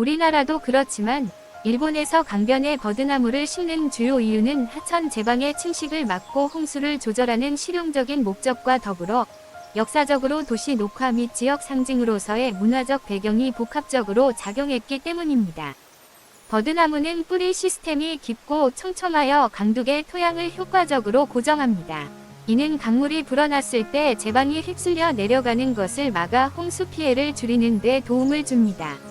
우리나라도 그렇지만 일본에서 강변에 버드나무를 심는 주요 이유는 하천 제방의 침식을 막고 홍수를 조절하는 실용적인 목적과 더불어 역사적으로 도시 녹화 및 지역 상징으로서의 문화적 배경이 복합적으로 작용했기 때문입니다. 버드나무는 뿌리 시스템이 깊고 촘촘하여 강둑의 토양을 효과적으로 고정합니다. 이는 강물이 불어났을 때 제방이 휩쓸려 내려가는 것을 막아 홍수 피해를 줄이는 데 도움을 줍니다.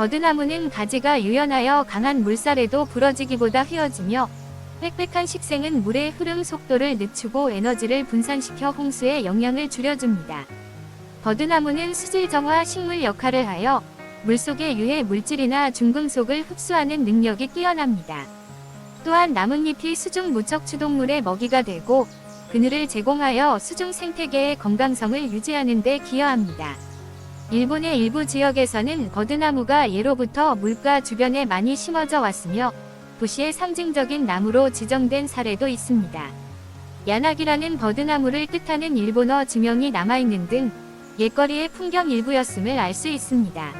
버드나무는 가지가 유연하여 강한 물살에도 부러지기보다 휘어지며 빽빽한 식생은 물의 흐름 속도를 늦추고 에너지를 분산시켜 홍수에 영향을 줄여줍니다. 버드나무는 수질 정화 식물 역할을 하여 물속의 유해 물질이나 중금속을 흡수하는 능력이 뛰어납니다. 또한 나뭇잎이 수중 무척 추동물의 먹이가 되고 그늘을 제공하여 수중 생태계의 건강성을 유지하는 데 기여합니다. 일본의 일부 지역에서는 버드나무가 예로부터 물가 주변에 많이 심어져 왔으며 도시의 상징적인 나무로 지정된 사례도 있습니다. 야나기라는 버드나무를 뜻하는 일본어 지명이 남아있는 등 옛거리의 풍경 일부였음을 알 수 있습니다.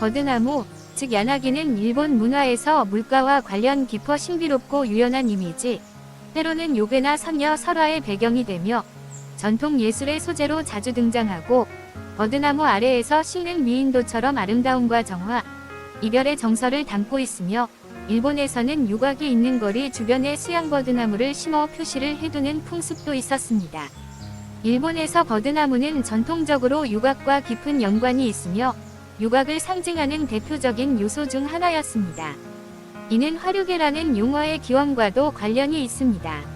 버드나무, 즉 야나기는 일본 문화에서 물가와 관련 깊어 신비롭고 유연한 이미지, 때로는 요괴나 선녀 설화의 배경이 되며 전통 예술의 소재로 자주 등장하고 버드나무 아래에서 식는 미인도처럼 아름다움과 정화, 이별의 정서를 담고 있으며 일본에서는 유곽이 있는 거리 주변에 수양 버드나무를 심어 표시를 해두는 풍습도 있었습니다. 일본에서 버드나무는 전통적으로 유곽과 깊은 연관이 있으며 유곽을 상징하는 대표적인 요소 중 하나였습니다. 이는 화류계라는 용어의 기원과도 관련이 있습니다.